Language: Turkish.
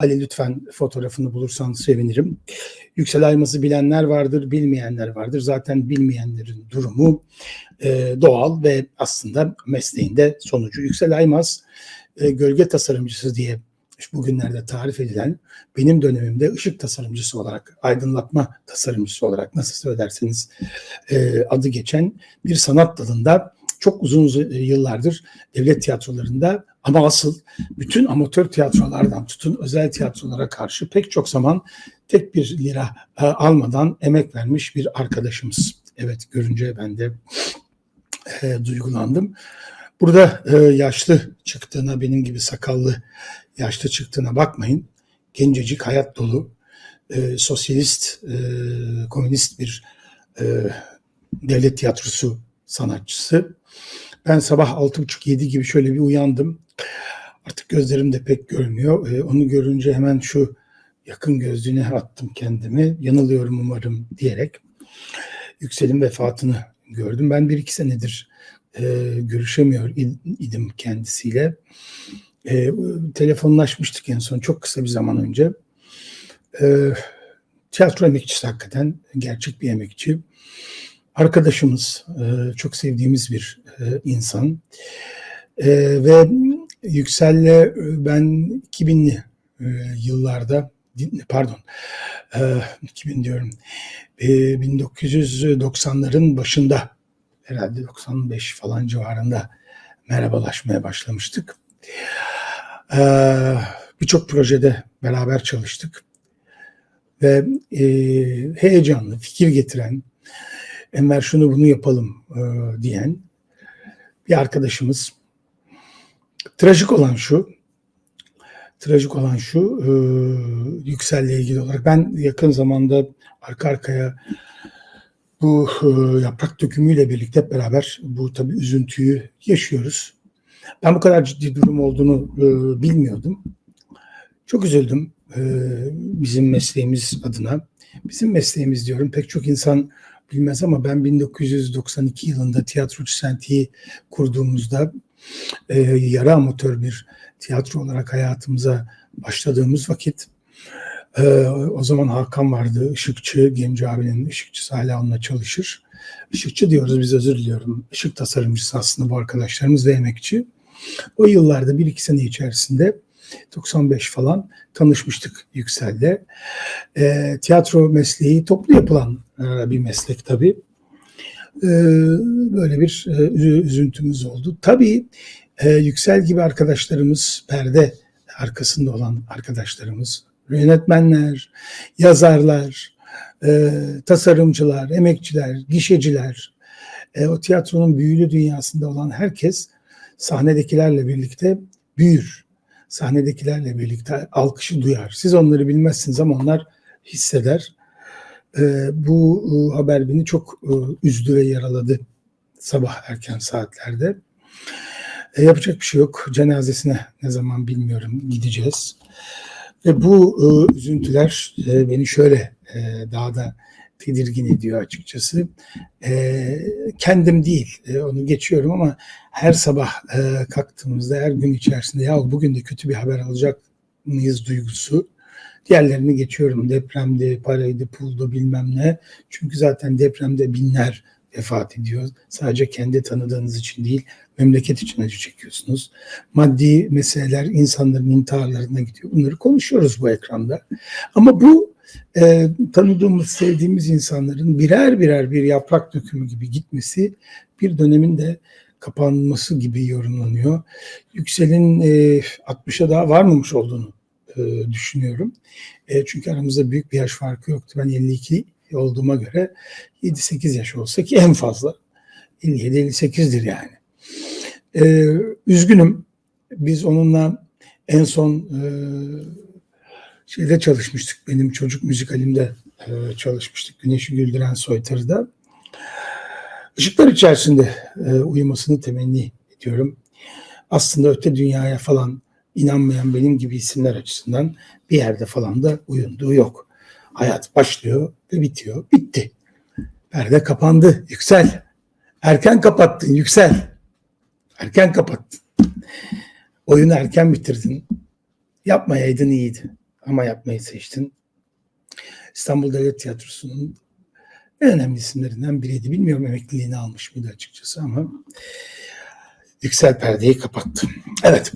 Ali lütfen fotoğrafını bulursan sevinirim. Yüksel Aymaz'ı bilenler vardır, bilmeyenler vardır. Zaten bilmeyenlerin durumu e, doğal ve aslında mesleğinde sonucu. Yüksel Aymaz e, gölge tasarımcısı diye bugünlerde tarif edilen benim dönemimde ışık tasarımcısı olarak, aydınlatma tasarımcısı olarak nasıl söylerseniz e, adı geçen bir sanat dalında çok uzun yıllardır devlet tiyatrolarında ama asıl bütün amatör tiyatrolardan tutun özel tiyatrolara karşı pek çok zaman tek bir lira e, almadan emek vermiş bir arkadaşımız. Evet görünce ben de e, duygulandım. Burada e, yaşlı çıktığına benim gibi sakallı yaşlı çıktığına bakmayın. Gencecik hayat dolu e, sosyalist e, komünist bir e, devlet tiyatrosu sanatçısı. Ben sabah 6.30-7 gibi şöyle bir uyandım. Artık gözlerim de pek görmüyor. E, onu görünce hemen şu yakın gözlüğüne attım kendimi. Yanılıyorum umarım diyerek. Yüksel'in vefatını gördüm. Ben bir iki senedir e, görüşemiyor idim kendisiyle. E, telefonlaşmıştık en son çok kısa bir zaman önce. E, tiyatro emekçisi hakikaten gerçek bir emekçi. Arkadaşımız, e, çok sevdiğimiz bir e, insan. E, ve Yüksel'le ben 2000'li e, yıllarda pardon 2000 diyorum 1990'ların başında herhalde 95 falan civarında merhabalaşmaya başlamıştık. Birçok projede beraber çalıştık ve heyecanlı, fikir getiren, Enver şunu bunu yapalım diyen bir arkadaşımız. Trajik olan şu, trajik olan şu e, Yüksel'le ilgili olarak ben yakın zamanda arka arkaya bu e, yaprak dökümüyle birlikte hep beraber bu tabii üzüntüyü yaşıyoruz. Ben bu kadar ciddi durum olduğunu e, bilmiyordum. Çok üzüldüm e, bizim mesleğimiz adına. Bizim mesleğimiz diyorum pek çok insan bilmez ama ben 1992 yılında Tiyatrocu Senti'yi kurduğumuzda e, yarı amatör bir tiyatro olarak hayatımıza başladığımız vakit e, o zaman Hakan vardı, ışıkçı, Gemci abinin ışıkçısı hala onunla çalışır. Işıkçı diyoruz biz özür diliyorum. Işık tasarımcısı aslında bu arkadaşlarımız ve emekçi. O yıllarda bir iki sene içerisinde 95 falan tanışmıştık Yüksel'de. E, tiyatro mesleği toplu yapılan e, bir meslek tabii. E, böyle bir e, üzüntümüz oldu. Tabii e, Yüksel gibi arkadaşlarımız, perde arkasında olan arkadaşlarımız, yönetmenler, yazarlar, e, tasarımcılar, emekçiler, gişeciler, e, o tiyatronun büyülü dünyasında olan herkes sahnedekilerle birlikte büyür. Sahnedekilerle birlikte alkışı duyar. Siz onları bilmezsiniz ama onlar hisseder. E, bu e, haber beni çok e, üzdü ve yaraladı sabah erken saatlerde. E, yapacak bir şey yok. Cenazesine ne zaman bilmiyorum gideceğiz. Ve bu üzüntüler beni şöyle daha da tedirgin ediyor açıkçası. E, kendim değil, e, onu geçiyorum ama her sabah e, kalktığımızda, her gün içerisinde ya bugün de kötü bir haber alacak mıyız duygusu. Diğerlerini geçiyorum. Depremde, paraydı, puldu bilmem ne. Çünkü zaten depremde binler vefat ediyor. Sadece kendi tanıdığınız için değil, memleket için acı çekiyorsunuz. Maddi meseleler insanların intiharlarına gidiyor. Bunları konuşuyoruz bu ekranda. Ama bu e, tanıdığımız, sevdiğimiz insanların birer birer bir yaprak dökümü gibi gitmesi bir dönemin de kapanması gibi yorumlanıyor. Yüksel'in e, 60'a daha varmamış olduğunu e, düşünüyorum. E, çünkü aramızda büyük bir yaş farkı yoktu. Ben 52 olduğuma göre 7-8 yaş olsa ki en fazla 57-58'dir yani. Ee, üzgünüm. Biz onunla en son e, şeyde çalışmıştık. Benim çocuk müzikalimde e, çalışmıştık. Güneşi Güldüren Soytarı'da. Işıklar içerisinde e, uyumasını temenni ediyorum. Aslında öte dünyaya falan inanmayan benim gibi isimler açısından bir yerde falan da uyunduğu yok. Hayat başlıyor ve bitiyor. Bitti. Perde kapandı. Yüksel. Erken kapattın yüksel. Erken kapattın. Oyunu erken bitirdin. Yapmayaydın iyiydi. Ama yapmayı seçtin. İstanbul Devlet Tiyatrosu'nun en önemli isimlerinden biriydi. Bilmiyorum emekliliğini almış mıydı açıkçası ama Yüksel Perde'yi kapattı. Evet